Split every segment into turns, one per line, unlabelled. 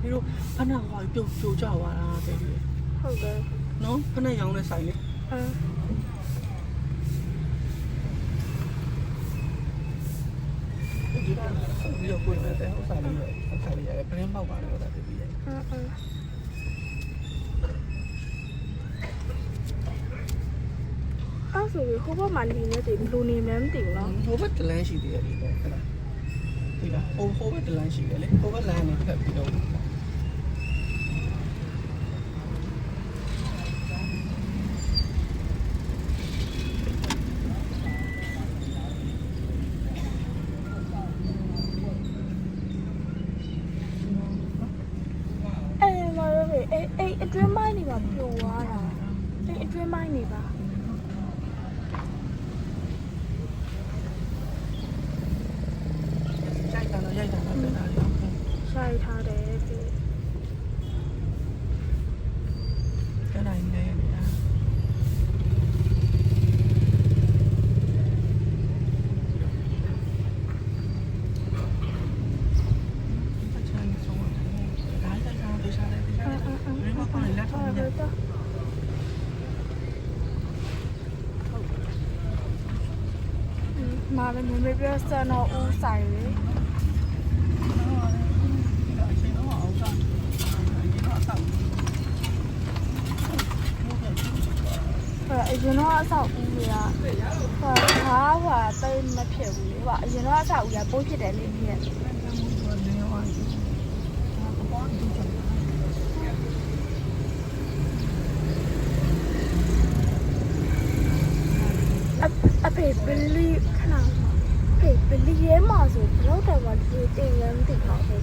ပြီးတော့ဖနက်ဟောပြုတ်ပြိုကျသွားတာတဲ့ဒီ
ဟုတ်တယ်
နော်ဖနက်ရောင်းတဲ့ဆိုင်လေ
အဲ
ဒီကပြီးတော့ကိုယ်နဲ့တဲ့ဥစ္စာလေးဥစ္စာလေးရတယ်ပရင်းပေါက်ပါတယ်ဆိုတာပြပြီးတယ်
အဲအဲအဲ့ဆိုရင်ဟိုဘက်မှာနေနေတယ်ဘလူနေမှန်းမသိဘူးနော်
ဟိုဘက်တလန်းရှိသေးတယ်ဒီပေါ့ခဏဒီလားဟိုဟိုဘက်တလန်းရှိတယ်လေဟိုဘက်လမ်းနဲ့ဖက်ပြီးတော့
အဲမရပဲ အဲအဲအတွင်းမိုင်းနေပါပြိုသွားတာအဲအတွင်းမိုင်းနေပါ
ရိုက်တာတော့ရိုက်တာတော့တက်တာလေ
ရှိုက်ထားတယ်ဒီ
ကနိုင်နေနေတာအချမ်းဆုံးတယ်ဒါလည်းကတော့ဒေရှာတယ်ဒေရှာတယ်ဘယ်မှာကောလက်ထောက်နေ
တော့ မာလည်းမမေပြစတော့ဦးဆိုင်လေ
အချင်းတော့အောင်စားဒီတော့ဆောက်
အဲအရင်တော့အဆောက်ဦးတွေကဟာဟာဟာတိတ်မဖြစ်ဘူးလေကွာအရင်တော့အဆောက်ဦးကပိုးဖြစ်တယ်လေဖြစ်အအဖေဘ လီခဏဖေဘလီရဲမှာဆိုဘလောက်တောင်မှဒီတင်ရမ်းတင်တော့ဖေ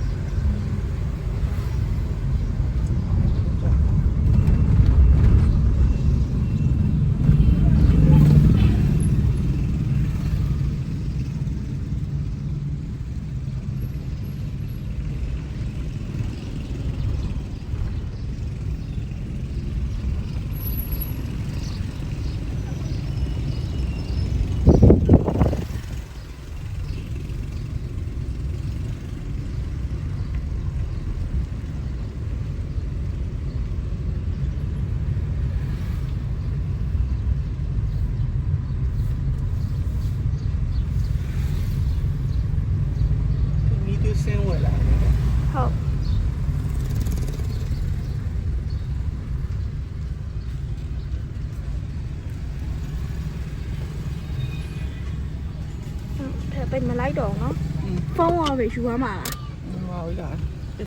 မီတူစင်းဝယ်လာတယ်
ဟုတ်ဖေပိတ်မလိုက်တော့နော်
อืม
ဖုန်းကပဲယူရမှာလား
ဟောရ